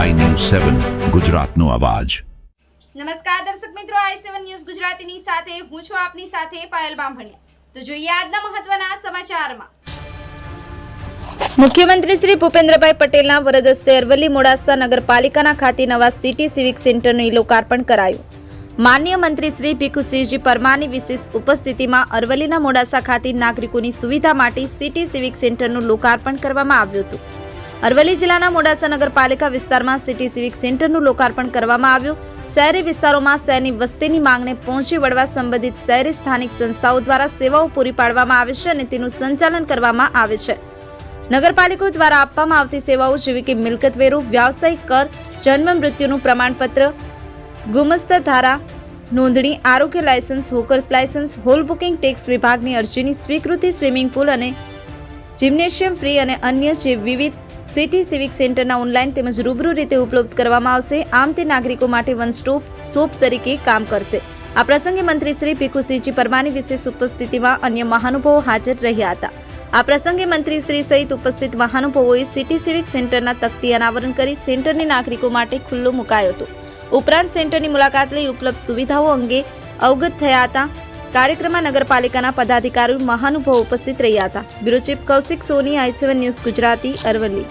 સેવન ગુજરાતનો અવાજ. નમસ્કાર દર્શક મિત્રો આઈ સેવન ન્યૂઝ ગુજરાતીની સાથે હું છું આપની સાથે પાયલ બામભણિયા. તો જોઈએ આજના મહત્વના સમાચારમાં. મુખ્યમંત્રી શ્રી ભૂપેન્દ્રભાઈ પટેલના વરદ હસ્તે અરવલ્લી મોડાસા નગરપાલિકાના ખાતે નવા સિટી સિવિક સેન્ટરનું લોકાર્પણ કરાયું. માન્ય મંત્રી શ્રી ભીખુસિંહજી પરમારની વિશેષ ઉપસ્થિતિમાં અરવલ્લીના મોડાસા ખાતે નાગરિકોની સુવિધા માટે સિટી સિવિક સેન્ટરનું લોકાર્પણ કરવામાં આવ્યું હતું. અરવલ્લી જિલ્લાના મોડાસા નગરપાલિકા વિસ્તારમાં સિટી સિવિક સેન્ટરનું લોકાર્પણ કરવામાં આવ્યું. શહેરી વિસ્તારોમાં શહેરની વસ્તીની માંગને પહોંચી વળવા સંબંધિત શહેરી સ્થાનિક સંસ્થાઓ દ્વારા સેવાઓ પૂરી પાડવામાં આવે છે અને તેનું સંચાલન કરવામાં આવે છે. નગરપાલિકાઓ દ્વારા આપવામાં આવતી સેવાઓ જેવી કે મિલકત વેરો, વ્યાવસાયિક કર, જન્મ મૃત્યુનું પ્રમાણપત્ર, ગુમસ્ત ધારા, નોંધણી, આરોગ્ય licence, hawkers licence, hall booking, tax વિભાગની અરજીની સ્વીકૃતિ, સ્વિમિંગ પુલ અને જિમ્નેશિયમ ફ્રી અને અન્ય જે વિવિધ સિટી સિવિક સેન્ટરના ઓનલાઈન તેમજ રૂબરૂ રીતે ઉપલબ્ધ કરવામાં આવશે. આમ તે નાગરિકો માટે વન સ્ટોપ શોપ તરીકે કામ કરશે. આ પ્રસંગે મંત્રી શ્રી ભીખુસિંહજી પરમાની વિશેષ ઉપસ્થિતિમાં અન્ય મહાનુભાવો હાજર રહ્યા હતા. આ પ્રસંગે મંત્રી શ્રી સહિત ઉપસ્થિત મહાનુભાવોએ સિટી સિવિક સેન્ટરના તકતી અનાવરણ કરી સેન્ટરને નાગરિકો માટે ખુલ્લો મુકાયો હતો. ઉપરાંત સેન્ટરની મુલાકાત લઈ ઉપલબ્ધ સુવિધાઓ અંગે અવગત થયા હતા. કાર્યક્રમમાં નગરપાલિકાના પદાધિકારી મહાનુભાવો ઉપસ્થિત રહ્યા હતા. Bureau chief Kaushik Soni, I news Gujarati Aravalli.